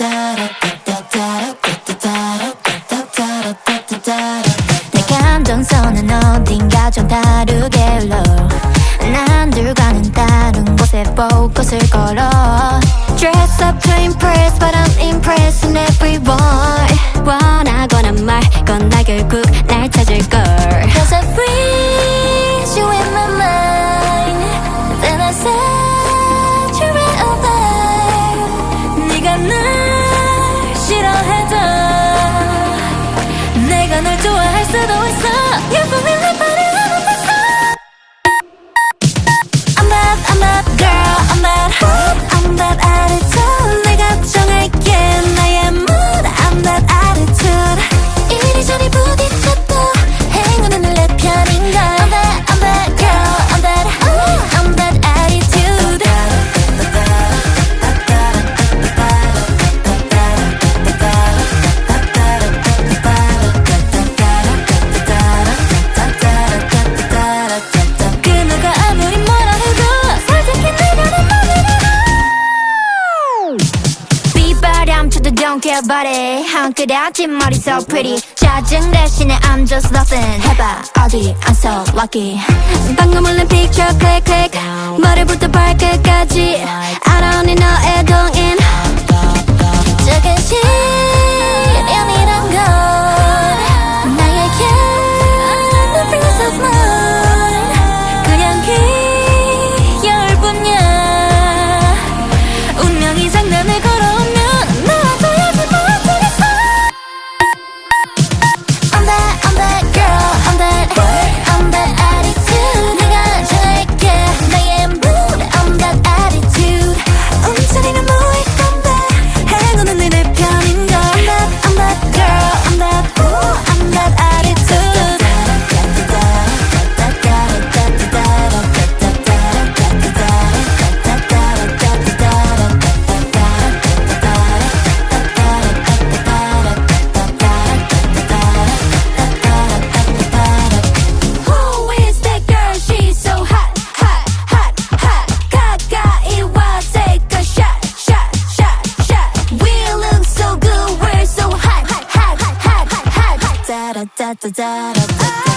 내 감정선은 어딘가 좀 다르게로 남들과는 다른 곳에 포커을 걸어 Dress up to impress but I'm impressed to the west her body 한 그대 아침 머리 so pretty. 짜증 대신에 I'm just nothing. 해봐. 어디 I'm so lucky 방금 올린 picture click click. 머리부터 발끝까지. I don't need no 애동인 da da da da